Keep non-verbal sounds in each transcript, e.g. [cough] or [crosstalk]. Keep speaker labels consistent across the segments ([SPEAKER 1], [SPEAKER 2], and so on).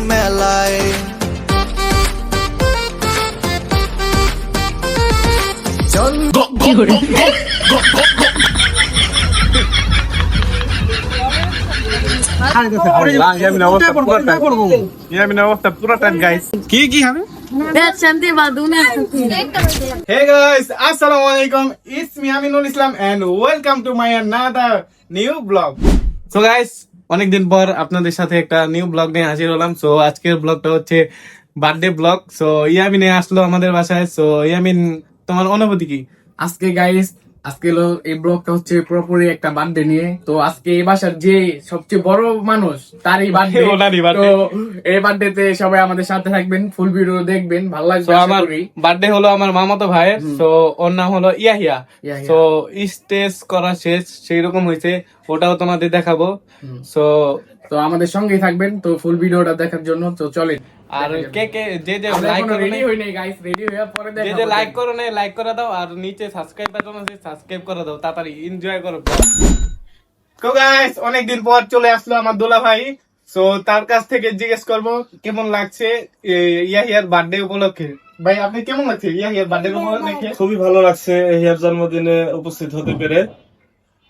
[SPEAKER 1] মেলায়
[SPEAKER 2] কি কি হবে Hey guys, Assalamu. It's me Aminul Islam and welcome to my another new vlog. So guys, অনেকদিন পর আপনাদের সাথে একটা নিউ ব্লগ নিয়ে হাজির হলাম। সো আজকের ব্লগটা হচ্ছে বার্থডে ব্লগ সো ইয়ামিনে আসলো আমাদের বাসায়। সো ইয়ামিন, তোমার অনুভূতি কি?
[SPEAKER 3] আজকে গাইস আজকে হলো এই ব্লগটা হচ্ছে পুরোপুরি একটা বার্থডে নিয়ে। তো আজকে এই বাসার যে সবচেয়ে বড় মানুষ তারই [laughs] বার্থডে। তো এই বার্থডে তে সবাই আমাদের সাথে থাকবেন ফুল ভিডিও দেখবেন ভালো লাগবে
[SPEAKER 2] আমার বার্থডে হলো আমার মামাতো ভাইয়ের তো ওর নাম হলো ইয়াহিয়া।
[SPEAKER 3] ইয়াহিয়া।
[SPEAKER 2] তো স্টেজ করা শেষ সেই রকম হয়েছে ওটাও তোমাদের দেখাবো। সো
[SPEAKER 3] তো আমাদের সঙ্গেই থাকবেন তো ফুল ভিডিওটা দেখার জন্য তো চলেন।
[SPEAKER 2] আর কে কে যে যে লাইক করে
[SPEAKER 3] রেডি হই নাই গাইস রেডি হয়ে পরে
[SPEAKER 2] দেখো
[SPEAKER 3] যে
[SPEAKER 2] যে লাইক করো না লাইক করে দাও আর নিচে সাবস্ক্রাইব বাটন আছে সাবস্ক্রাইব করে দাও তাড়াতাড়ি এনজয় করো। তো গাইস অনেকদিন পর চলে আসলো আমার দোলা ভাই। সো তার কাছ থেকে জিজ্ঞেস করব কেমন লাগছে ইয়াহিয়ার বার্থডে উপলক্ষে? ভাই আপনি কেমন লাগছে ইয়াহিয়ার বার্থডে উপলক্ষে?
[SPEAKER 4] খুবই ভালো লাগছে হিয়ার জন্মদিনে উপস্থিত হতে পেরে।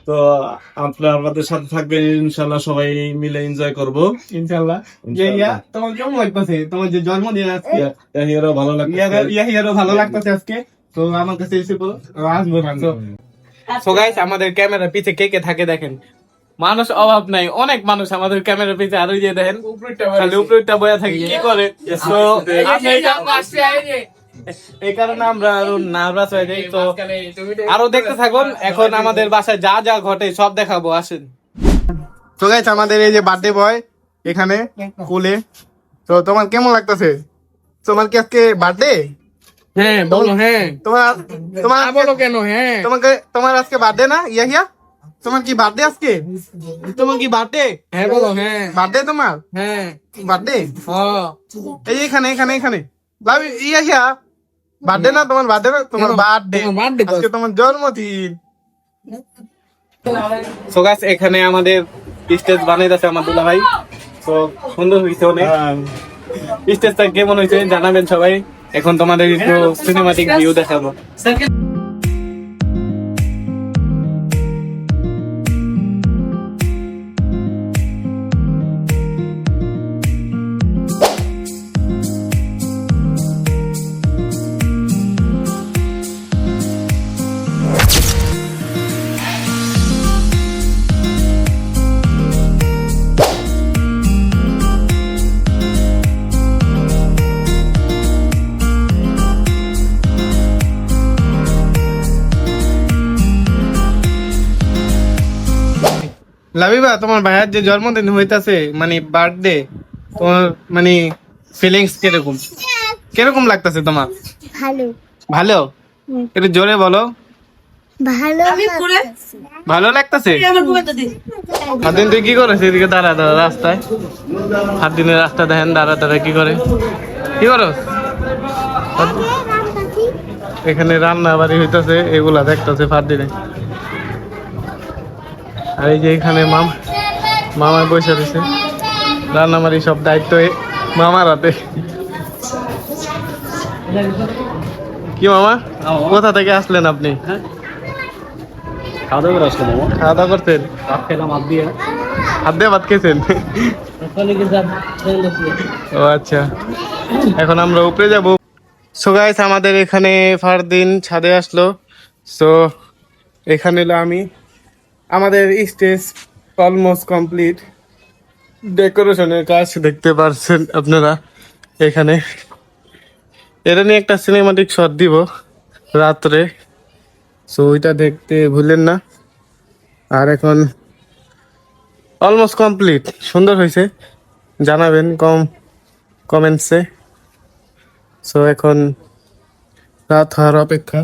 [SPEAKER 4] তো আপনারা আমাদের সাথে থাকবেন ইনশাল্লাহ সবাই মিলে এনজয় করব
[SPEAKER 2] ইনশাআল্লাহ ইয়াহিয়া তোমার কেমন লাগতেছে তোমার যে জন্মদিন আজকে
[SPEAKER 4] হিয়ারও ভালো
[SPEAKER 2] ইয়াহিয়া- ইয়াহিয়ারও ভালো লাগতেছে আজকে তো আমার কাছে এসে বলো, আসব সো গাইস আমাদের ক্যামেরা পিছে কে কে থাকে দেখেন মানুষ অভাব নাই অনেক মানুষ আমাদের ক্যামেরা পিছে আরও যে দেখেন
[SPEAKER 3] উপরেরটা
[SPEAKER 2] খালি বয়া থাকে কি করে
[SPEAKER 3] এই
[SPEAKER 2] কারণে আমরা আরও নার্ভাস হয়ে যাই তো আরও দেখতে থাকুন এখন আমাদের বাসায় যা যা ঘটে সব দেখাবো আসেন। তো গাইস আমাদের এই যে বার্থডে বয় এখানে কুলে। তো তোমার কেমন লাগতেছে? তোমার কি আজকে বার্থডে
[SPEAKER 3] হ্যাঁ বলো হ্যাঁ।
[SPEAKER 2] তোমার তোমার
[SPEAKER 3] বলো কেন হ্যাঁ।
[SPEAKER 2] তোমাকে তোমার আজকে বার্থডে না ইয়াহিয়া? তোমার কি বার্থডে আজকে? তোমার কি বার্থডে
[SPEAKER 3] হ্যাঁ বলো হ্যাঁ।
[SPEAKER 2] বার্থডে তোমার?
[SPEAKER 3] হ্যাঁ।
[SPEAKER 2] বার্থডে
[SPEAKER 3] হ্যাঁ
[SPEAKER 2] এই এখানে এখানে এখানে। লাভ ইয়াহিয়া বার্থডে না? তোমার বার্থডে না? তোমার বার্থডে। আজকে তোমার জন্মদিন। সো গাইস এখানে আমাদের স্টেজ বানাইতেছে আমার দুলা ভাই। তো সুন্দর হয়েছে অনেক। স্টেজটা কেমন হয়েছে জানাবেন সবাই। এখন তোমাদের একটু সিনেমাটিক ভিউ দেখাবো। লাভিবা তোমার ভাইয়ের যে জন্মদিন হইতাছে মানে বার্থডে তোমার মানে ফিলিংস কীরকম? কীরকম লাগতেছে তোমার?
[SPEAKER 5] ভালো।
[SPEAKER 2] ভালো? একটু জোরে বলো।
[SPEAKER 5] ভালো
[SPEAKER 2] ভালো লাগতেছে? হাদিন তুই কি করিস? এদিকে দাঁড়া দাঁড়া রাস্তায়। হাদিনের রাস্তা দেখেন দাঁড়া দাঁড়া কি করে? কি করো এখানে রান্না বাড়ি হইতাছে এগুলা দেখতেছে ফাদিনে আর এই যে এখানে মাম মামায় বসে রয়েছে। রান্না বাড়ি সব দায়িত্ব মামার হাতে। কি মামা? কোথা থেকে আসলেন আপনি?
[SPEAKER 4] খাওয়া দাওয়া আসলে মামা।
[SPEAKER 2] খাওয়া দাওয়া করতেন
[SPEAKER 4] ভাত খেলাম হাত দিয়ে।
[SPEAKER 2] হাত দিয়ে ভাত খেয়েছেন? ও আচ্ছা। এখন আমরা উপরে যাব। সো গাইস আমাদের এখানে ফারদিন ছাদে আসলো। সো এখানে হলো আমি। আমাদের স্টেজ অলমোস্ট কমপ্লিট ডেকোরেশনের কাজ দেখতে পারছেন আপনারা এখানে। এটা নিয়ে একটা সিনেমাটিক শট দিব রাত্রে। সো ওইটা দেখতে ভুলেন না। আর এখন অলমোস্ট কমপ্লিট সুন্দর হয়েছে। জানাবেন কম কমেন্টসে সো এখন রাত হওয়ার অপেক্ষা।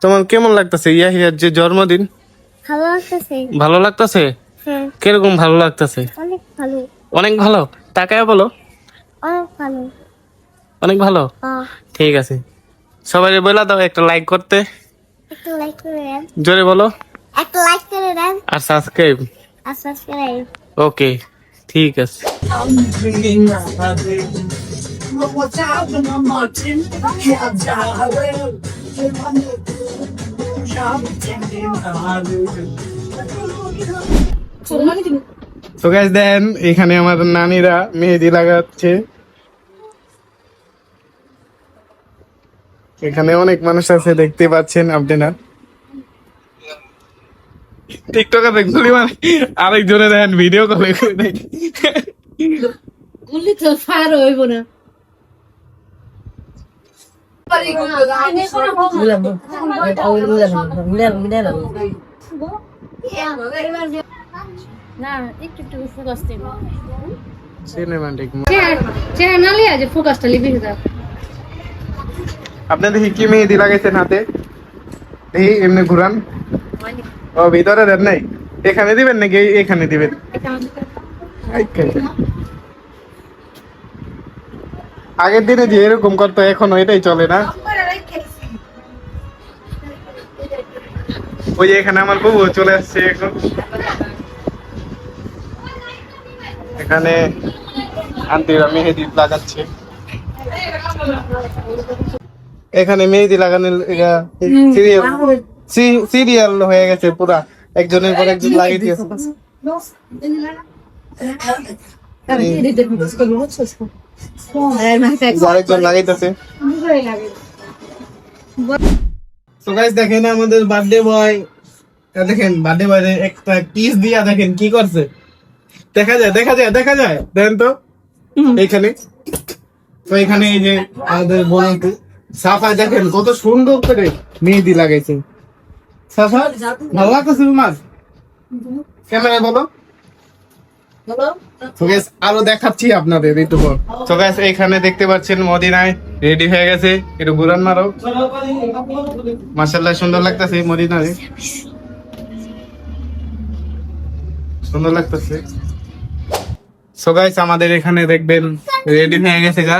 [SPEAKER 2] তোমার কেমন লাগতেছে? ইয়াহিয়ার যে জন্মদিন?
[SPEAKER 5] ভালো লাগতেছে।
[SPEAKER 2] ভালো লাগতেছে?
[SPEAKER 5] হ্যাঁ।
[SPEAKER 2] কীরকম ভালো লাগতেছে?
[SPEAKER 5] অনেক ভালো।
[SPEAKER 2] অনেক ভালো? তাকায় বলো।
[SPEAKER 5] অনেক ভালো।
[SPEAKER 2] অনেক ভালো? ঠিক আছে। সবাই বলে দাও একটা লাইক করতে।
[SPEAKER 5] একটা লাইক করে দেন।
[SPEAKER 2] জোরে বলো।
[SPEAKER 5] একটা লাইক করে দেন।
[SPEAKER 2] আর সাবস্ক্রাইব।
[SPEAKER 5] আর সাবস্ক্রাইব।
[SPEAKER 2] ওকে ঠিক আছে। তো গাইস দেন এখানে আমার নানিরা মেহেদি লাগাচ্ছে। এখানে অনেক মানুষ আছে, দেখতে পাচ্ছেন আপনারা। টিকটকে দেখলি মানে আরেকজনে দেখেন ভিডিও কলে করে দেখি।
[SPEAKER 6] তো ফার হইব না। না একটু একটু ফোকাস দিব ফোকাসটা লিবি দাও
[SPEAKER 2] আপনি দেখি কি মেহেদি লাগাইছেন হাতে? দেখি, এমনি ঘুরান। ও, ভিতরে দেন নাই? এখানে দিবেন নাকি? এখানে দিবেন। আগের দিনে যে এরকম করতো এখনও এটাই চলে না ওই এখানে আমার বউ চলে আসছে এখন এখানে আন্টিরা মেহেদি লাগাচ্ছে এখানে মেহেদি লাগানোর সিরিয়াল সিরিয়াল হয়ে গেছে পুরা একজনের পর একজন লাগিয়ে দিয়েছে আরেকজন লাগাইতেছে। তো গাইস দেখেন আমাদের বার্থডে বয় দেখেন বার্থডে বয় একটা কিস দিয়া দেখেন কি করছে। দেখা যায় দেখা যায় দেখা যায়। দেখেন তো এইখানে। তো এখানে এই যে আমাদের বোনকে সাফা দেখেন কত সুন্দর করে মেহেদি লাগাইছে। সাফা ভালো লাগতেছে তোমার ক্যামেরায় বলো। তো আরও দেখাচ্ছি আপনাদের একটু পর তো এখানে দেখতে পাচ্ছেন মদিনায় রেডি হয়ে গেছে। একটু ঘুরান মারো। মার্শাল্লাহ সুন্দর লাগতেছে মদিনায়। সুন্দর লাগতেছে। সো গাইস আমাদের এখানে দেখবেন রেডি হয়ে গেছে গা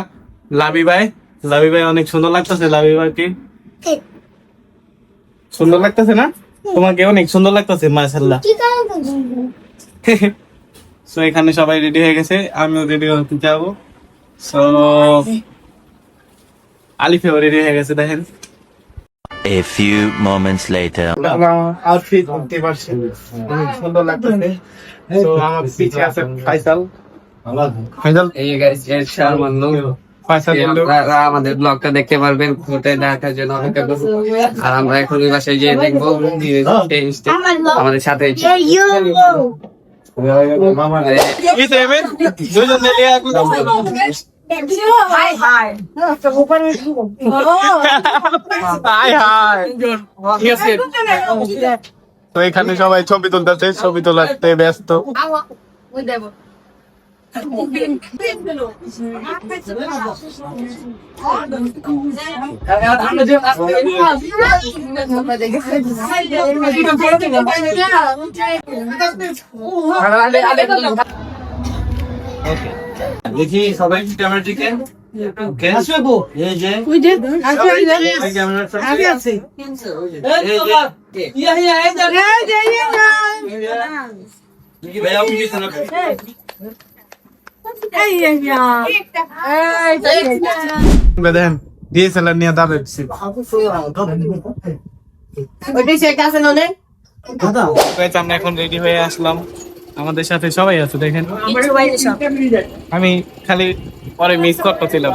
[SPEAKER 2] লাভি ভাই লাভি ভাই অনেক সুন্দর লাগতেছে লাভি ভাই কি? সুন্দর লাগতেছে না? তোমাকে অনেক সুন্দর লাগতেছে
[SPEAKER 5] কারণে [laughs]
[SPEAKER 2] সো এখানে সবাই রেডি হয়ে গেছে। আমিও রেডি হতে যাব। সো আলিফেও রেডি হয়ে গেছে দেখেন।
[SPEAKER 7] A few moments later.
[SPEAKER 2] Outfit দেখতে পাচ্ছেন অনেক সুন্দর লাগতেছে। তো আমার পিছে আছে ফাইসাল। ফাইসাল?
[SPEAKER 8] এই গাইস এর শারমান লোক
[SPEAKER 2] ফাইসাল বলল
[SPEAKER 8] আপনারা আমাদের ব্লগটা দেখতে পারবেন। ফুটে দেখার জন্য অপেক্ষা করুন আর আমরা এখন ওই বাসায় গিয়ে দেখব। আমাদের সাথে
[SPEAKER 2] তো এখানে সবাই ছবি তুলতেছে ছবি তোলাতে ব্যস্ত।
[SPEAKER 6] ওই দেব।
[SPEAKER 9] দেখি সবাই ক্যামেরা দিকে ক্যামেরা
[SPEAKER 6] আছে
[SPEAKER 9] ভাই আপনি কি শোনাবেন
[SPEAKER 2] দেখেন ডিএসএলআর নিয়ে দাঁড়াচ্ছি Guys, আমরা এখন রেডি হয়ে আসলাম। আমাদের সাথে সবাই আছে দেখেন। আমি খালি পরে মিস করতেছিলাম।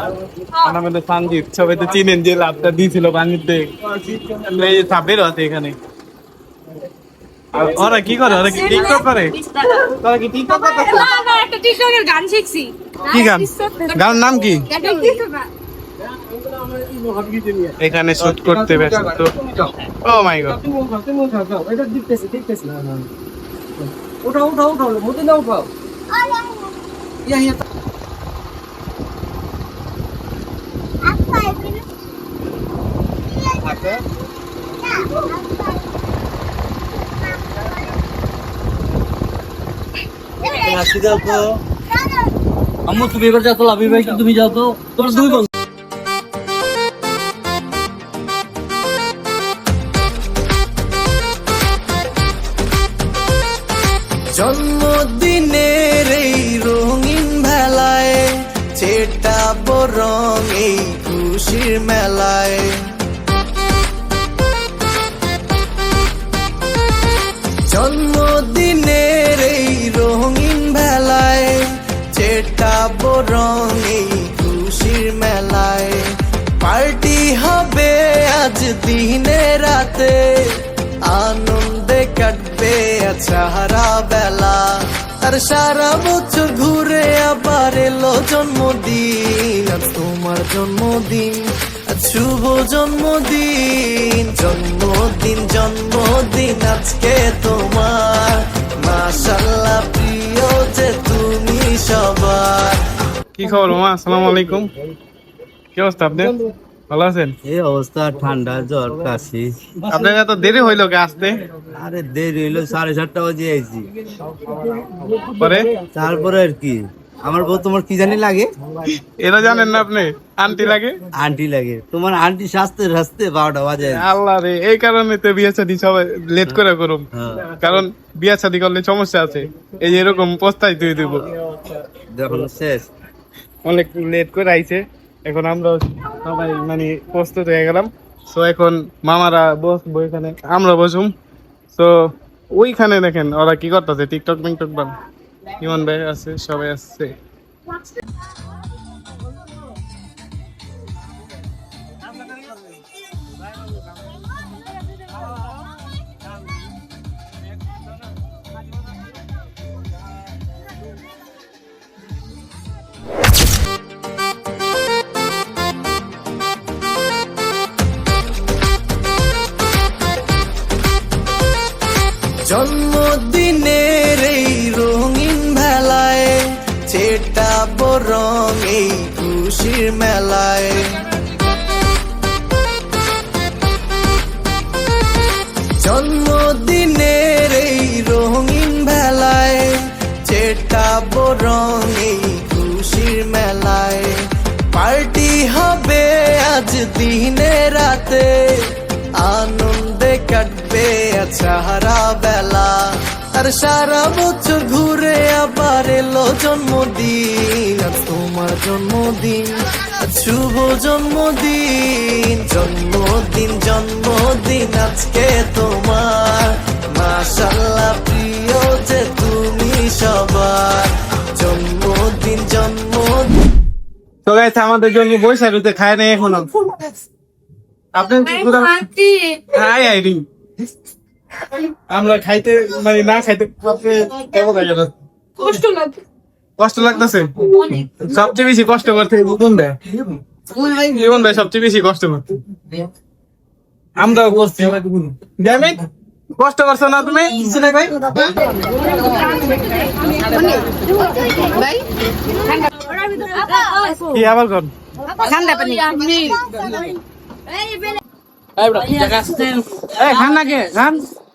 [SPEAKER 2] আমার মধ্যে সঞ্জিত সবাই তো চিনেন যে লাভটা দিয়েছিল যে সাপেরও আছে এখানে। আর ওরা কি করে? ওরা কি টিকটক করে? তোরা কি টিকটক করতেছে?
[SPEAKER 6] একটা টিকটকের গান শিখছি।
[SPEAKER 2] কি গান? গান। নাম কি? এখানে শুট করতে ব্যস্ত। ও মাই গড
[SPEAKER 8] উঠাও উঠাও উঠাও মতো না উঠাও আম্মু, তুমি এবার যাও লাভি ভাই তুমি যাও তো। দুই
[SPEAKER 1] জন্মদিনের এই রঙিন ভেলায় চেটাবো রং এই খুশির মেলায়। দিনে রাতে আনন্দে কাটবে সারা বেলা। আর সারা বছর ঘুরে আবার এলো জন্মদিন, আজ তোমার জন্মদিন শুভ জন্মদিন জন্মদিন জন্মদিন আজকে তোমার। মাশাল্লাহ প্রিয় যে তুমি সবার।
[SPEAKER 2] কি খবর মামা আসসালামু আলাইকুম। কি অবস্থা আপনি ভালো আছেন?
[SPEAKER 8] এই অবস্থা ঠান্ডা জ্বর কাশি।
[SPEAKER 2] আপনার এত দেরি হইল কে আসতে?
[SPEAKER 8] আরে দেরি হইল সাড়ে সাতটা বাজে আইছি।
[SPEAKER 2] পরে?
[SPEAKER 8] তারপরে আর কি। আমার বউ তোমার কি জানি লাগে?
[SPEAKER 2] এটা জানেন না আপনি? আন্টি লাগে?
[SPEAKER 8] আন্টি লাগে। তোমার আন্টি সাজতে সাজতে বারোটা বাজে
[SPEAKER 2] আল্লাহ রে এই কারণে তো বিয়ে শাদী সবাই লেট করে করুম।
[SPEAKER 8] হ্যাঁ।
[SPEAKER 2] কারণ বিয়ে শাদী করলে সমস্যা আছে। এই যে এরকম পোস্তাই তুই দিব।
[SPEAKER 8] যখন শেষ।
[SPEAKER 2] অনেক লেট করে আইছে। এখন আমরা সবাই মানে প্রস্তুত হয়ে গেলাম। সো এখন মামারা বসবো এখানে, আমরা বসুম। তো ওইখানে দেখেন, ওরা কি করতেছে? টিকটক টিকটক বান ইমন ভাই আছে, সবাই আসছে।
[SPEAKER 1] খুশির মেলায়। জন্মদিনের এই রঙিন ভেলায় চেটা বরং এই খুশির মেলায়। পার্টি হবে আজ দিনে রাতে, আনন্দে কাটবে সারা বেলা। আর সারা বছর ঘুরে আবার এলো জন্মদিন। আর তোমার জন্মদিন শুভ জন্মদিন। জন্মদিন জন্মদিন আজকে তোমার। মাশাল্লাহ প্রিয় যে তুমি সবার। জন্মদিন জন্মদিন।
[SPEAKER 2] তো গাইছে আমাদের জন্য বৈশাখীতে খায় নাই এখনও। আপনি হাই আইডি। আমরা খাইতে মানে না খাইতে কেমন লাগে না?
[SPEAKER 10] কষ্ট লাগে।
[SPEAKER 2] কষ্ট লাগতেছে? সবচেয়ে বেশি কষ্ট করতে জীবন ভাই। জীবন ভাই সবচেয়ে বেশি কষ্ট করতে। আমরাও করছি। ড্যামেজ কষ্ট করছ না তুমি? ভাই। কি আবার কর?
[SPEAKER 10] ঠান্ডা পানি।
[SPEAKER 2] এই খান না কে খান।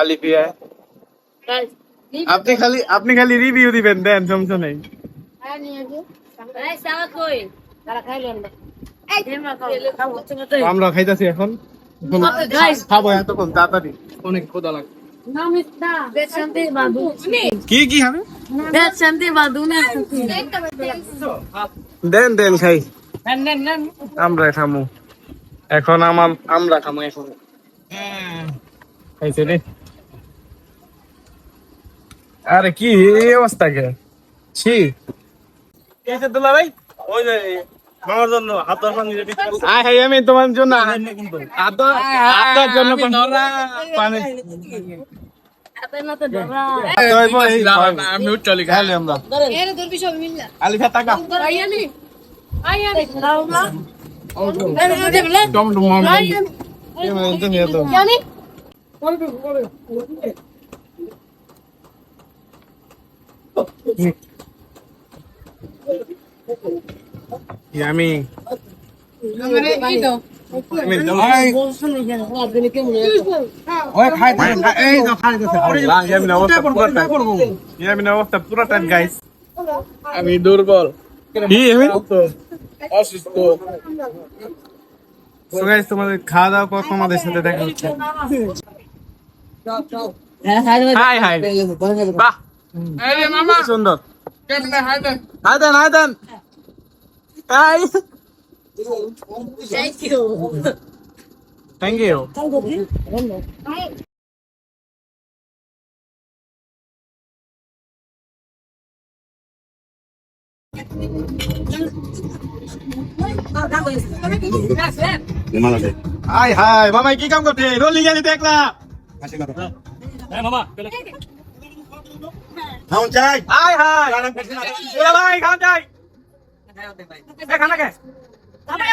[SPEAKER 2] আলিফিয়া। আপনি খালি আপনি খালি রিভিউ দিবেন দেন সমস্যা নেই। আমরা খাইতেছি এখন। খাব এতক্ষণ তাড়াতাড়ি।
[SPEAKER 3] অনেক খোদা লাগে
[SPEAKER 2] কি কি হবে দেন দেন খাই। আমরা খামু। এখন আমার আমরা খামু এখন। খাইছে রে। আরে কি এই অবস্থা কে ছি। কেসে তোলা ভাই? ওই যে মামার জন্য হাত ধর পানি আয় হাই আমি তোমার জন্য হাত ধর হাত ধর। জন্য পানি
[SPEAKER 3] আমি চলি
[SPEAKER 2] খাইলে আমরা আলিফা টাকা
[SPEAKER 3] টমেটো মামা
[SPEAKER 10] জানি।
[SPEAKER 2] আমি অবস্থা পুরোটা
[SPEAKER 3] আমি দুর্বল। অসুস্থ।
[SPEAKER 2] তোমাদের খাওয়া দাওয়া পর তোমাদের সাথে দেখা হচ্ছে? Hi hi. বাহ। কি সুন্দর
[SPEAKER 3] কেমনে hi then
[SPEAKER 2] hi then hi then hi thank you hi hi মামাই কি কাম করতে রোলি গেলি দেখলা খাওন চাই? হাই হাই ওরা ভাই খাওন চাই। এ খানা কে? মামা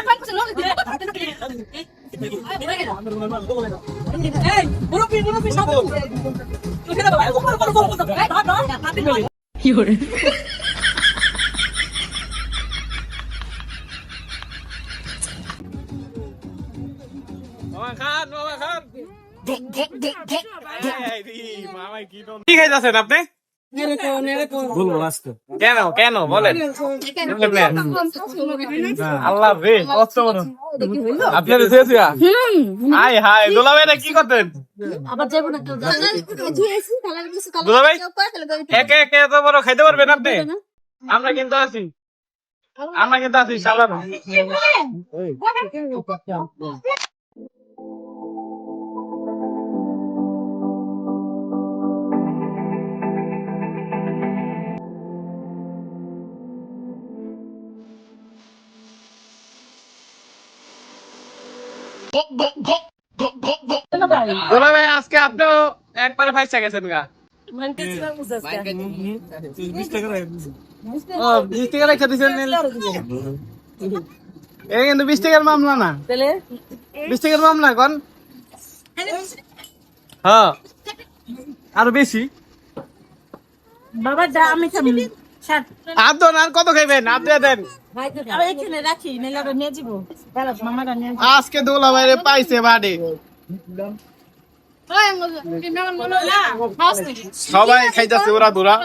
[SPEAKER 2] কি খাইতেছেন আপনি কেন কেন বলেন আল্লাহ রে কষ্ট বড় আপনার হাই হাই দুলা ভাই কি করতেন
[SPEAKER 10] আবার যাব না কেউ
[SPEAKER 2] দুলা ভাই একে একে এত বড় খাইতে পারবেন আপনি আমরা কিন্তু আছি আমরা কিন্তু আছি সালাম দুলা ভাই আজকে আপনিও একবারে ফাইসা গেছেন গা। এই কিন্তু বিশ টাকার মামলা না। বিশ টাকার মামলা কোন? হ্যাঁ। আরও বেশি।
[SPEAKER 10] বাবা যা আমি খাবি।
[SPEAKER 2] আর কত খাইবেন? আপ দিয়ে দেন।
[SPEAKER 10] এখানে
[SPEAKER 2] আজকে দোলা বাইরে পাইছে বাড়ি। সবাই খাইতেছে ওরা দোরা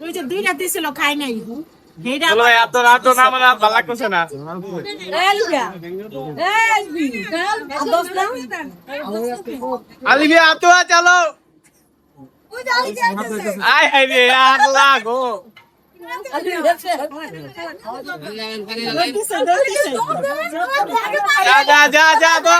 [SPEAKER 10] ওই যে দুইটা দিছিল খাই নাই। সেইটা
[SPEAKER 2] দোলা ভাই আপনার আপনার নাম আমার ভালো লাগতেছে না।
[SPEAKER 10] এলগা এলবি দশ না
[SPEAKER 2] আলি ভাই আপ তো চলো আয় হাই রে আল্লাহ গো যা যা যা যা গো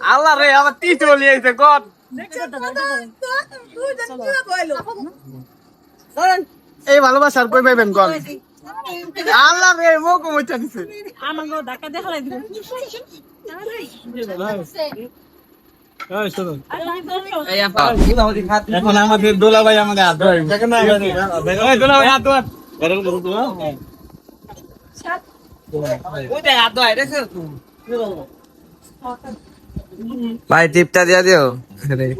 [SPEAKER 2] আল্লাহ রে আমার টি চলে আইছে কত এই ভালোবাসার কই পাইবেন কল আল্লাহ রে মুখ মুচা দিছে।
[SPEAKER 10] আমাকে ধাক্কা দেখালাই দিল
[SPEAKER 2] এখন আমাদের দোলা ভাই আমাদের হাত ধরে। দোলা ভাই হাত ধর।
[SPEAKER 8] ভাই টিপটা দিয়া দিও।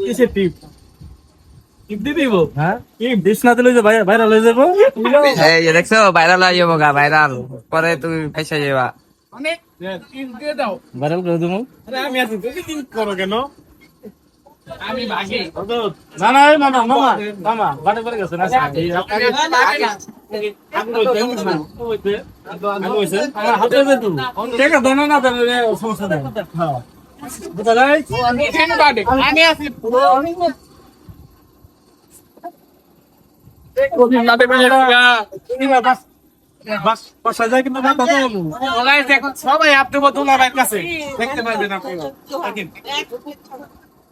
[SPEAKER 2] কিসের টিপ? টিপ দি দিব? হ্যাঁ। কি দিস না দিলে ভাই ভাইরাল হয়ে যাব।
[SPEAKER 8] এই দেখছ? ভাইরাল হয়ে যাব গা ভাইরাল। পরে তুমি পয়সা যাবা।
[SPEAKER 2] ভাইরাল করে দেবো। আমি আছি তুমি দিন করো কেন?
[SPEAKER 3] আমি ভাগি
[SPEAKER 2] না না মামা মামা মামা করে সমস্যা নেই বুঝা যায়?
[SPEAKER 3] আমি আছি।
[SPEAKER 2] সবাই আপনি বাইক কাছে। দেখতে পারবেন আপনি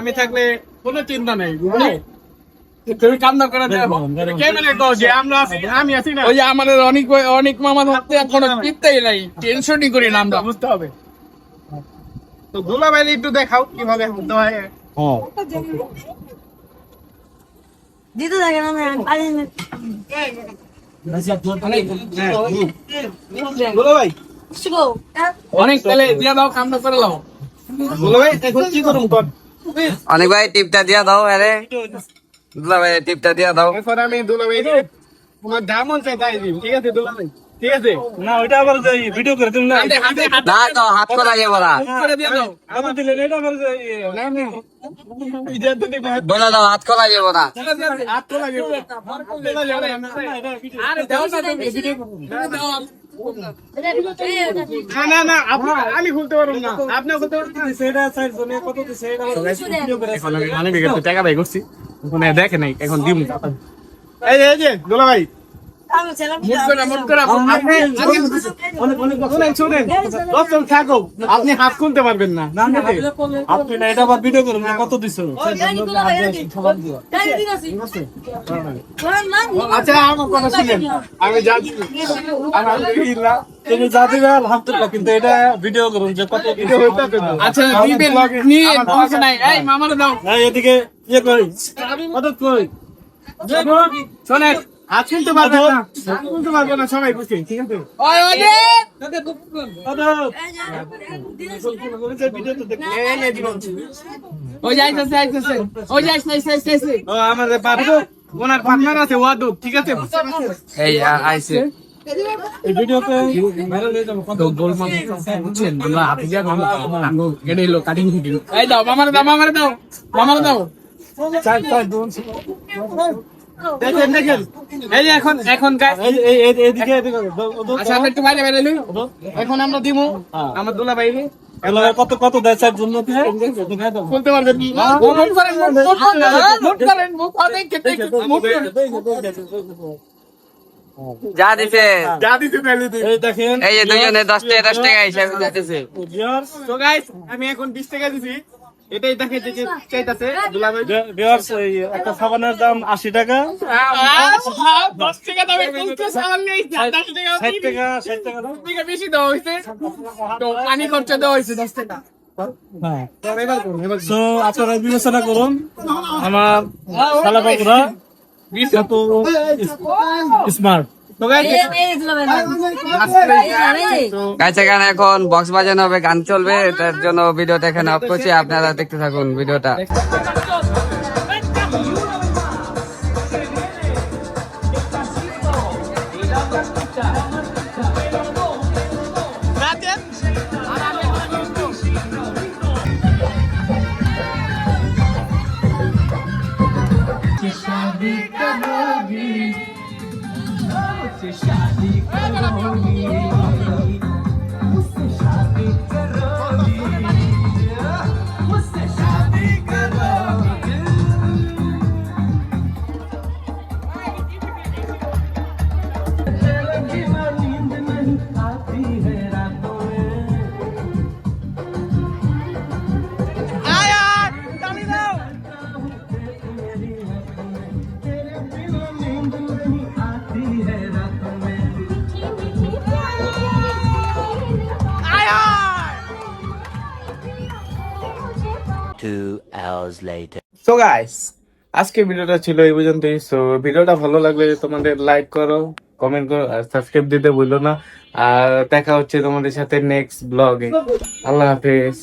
[SPEAKER 2] আমি থাকলে কোনো চিন্তা নেই তুমি কান্না করে দেখো কেমনে কও যে আমরা আমি আছি না।
[SPEAKER 3] ওই আমাদের অনেক অনেক মামা ধরতে এখনও চিন্তাই নাই টেনশনই করি না আমরা।
[SPEAKER 2] বুঝতে হবে। তো দুলা ভাই একটু দেখাও কীভাবে হতে হয়।
[SPEAKER 10] দিতে থাকে না আমি
[SPEAKER 3] অনেক
[SPEAKER 8] অনেক ভাই টিপটা দিয়া দাও আরে। দুলা ভাই টিপটা দিয়া দাও।
[SPEAKER 2] এখন আমি দুলা ভাই তোমার দাম আছে তাই ঠিক আছে দুলা ভাই ঠিক আছে?
[SPEAKER 4] না ওইটা আবার যাই ভিডিও করে তুমি না
[SPEAKER 3] হাতে হাতে হাত
[SPEAKER 8] না তো হাত করা যাবে না।
[SPEAKER 3] করে দিয়ে দাও।
[SPEAKER 4] আমার দিলে এটা আবার যাই
[SPEAKER 2] না না। ইজাত তো দেখো
[SPEAKER 8] বলে দাও হাত করা যাবে না।
[SPEAKER 2] হাত তো লাগে
[SPEAKER 3] আরে দাও না দাও
[SPEAKER 2] না না না আপনি আমি খুলতে পারব না। আপনি খুলতে পারবেন টাকা বাই করছি। এখন দেখে নাই এখন দিম। এই যে দুলা ভাই আপনি অনেক অনেক শুনেন শুনেন। দশজন থাকো আপনি হাত খুলতে পারবেন না।
[SPEAKER 4] আপনি না এটা আবার ভিডিও করুন কত দিছো
[SPEAKER 2] আচ্ছা আমার কথা শুনেন। আমি জানি আলহামদুলিল্লাহ
[SPEAKER 4] তুমি যা দিবে আলহামদুলিল্লাহ কিন্তু এটা ভিডিও করুন যে কত।
[SPEAKER 3] আচ্ছা দিবেন নিয়ে সমস্যা নাই এই মামারে দাও।
[SPEAKER 4] না এদিকে ইয়ে করি। কত কই
[SPEAKER 2] শোনেন। হাত খুলতে পারবেন না হাত খুলতে পারবেন না সবাই বুঝছেন ঠিক আছে
[SPEAKER 3] ওই ওই যে ওই যাইতেছে যাইতেছে ওই যাইছে যাইছে যাইছে
[SPEAKER 2] ও আমাদের পার্টনার ওনার পার্টনার আছে ওয়াদুদ ঠিক আছে
[SPEAKER 8] এই আ- আইছে
[SPEAKER 4] এই ভিডিওতে ভাইরাল হয়ে যাবে কত
[SPEAKER 3] গোল মাছ বুঝছেন তোমরা হাতে যা গান আঙ্গো এডে লো কাটিং ভিডিও এই দাও মামারে দাও মামারে দাও মামারে দাও
[SPEAKER 2] চার চার দুন দেখেন দেখেন। এই যে এখন এখন
[SPEAKER 4] এদিকে
[SPEAKER 3] আচ্ছা আমরা একটু বাইরে বাইরে
[SPEAKER 2] এখন আমরা দিমু আমার দুলা
[SPEAKER 4] এলাকা কত কত দেয় জন্য
[SPEAKER 2] পারবেন
[SPEAKER 8] যা দিছে।
[SPEAKER 2] যা দিতে তাহলে দিন।
[SPEAKER 4] এই দেখেন।
[SPEAKER 8] এই যে দুজনে টাকা দশ টাকা হিসাবে দিতেছে।
[SPEAKER 2] তো গাইস আমি এখন 20 টাকা দিছি। এটাই চাইতাছে
[SPEAKER 4] ভিউয়ার্স এই একটা সাবানের দাম 80 টাকা
[SPEAKER 3] দশ টাকা দামে নেই টাকা।
[SPEAKER 4] 60 টাকা 60 টাকা দাম।
[SPEAKER 3] টাকা বেশি তো পানি খরচা দশ টাকা।
[SPEAKER 4] হ্যাঁ। আপনারা বিবেচনা করুন আমার স্মার্ট
[SPEAKER 8] গান এখন বক্স বাজানো হবে গান চলবে তার জন্য ভিডিওটা এখানে অফ করছি আপনারা দেখতে থাকুন ভিডিওটা
[SPEAKER 7] hours later.
[SPEAKER 2] সো গাইস আজকে ভিডিওটা ছিল এই পর্যন্তই। সো ভিডিওটা ভালো লাগলে তোমাদের লাইক করো কমেন্ট করো, আর সাবস্ক্রাইব দিতে ভুলো না। আর দেখা হচ্ছে তোমাদের সাথে নেক্সট ব্লগে আল্লাহ হাফেজ।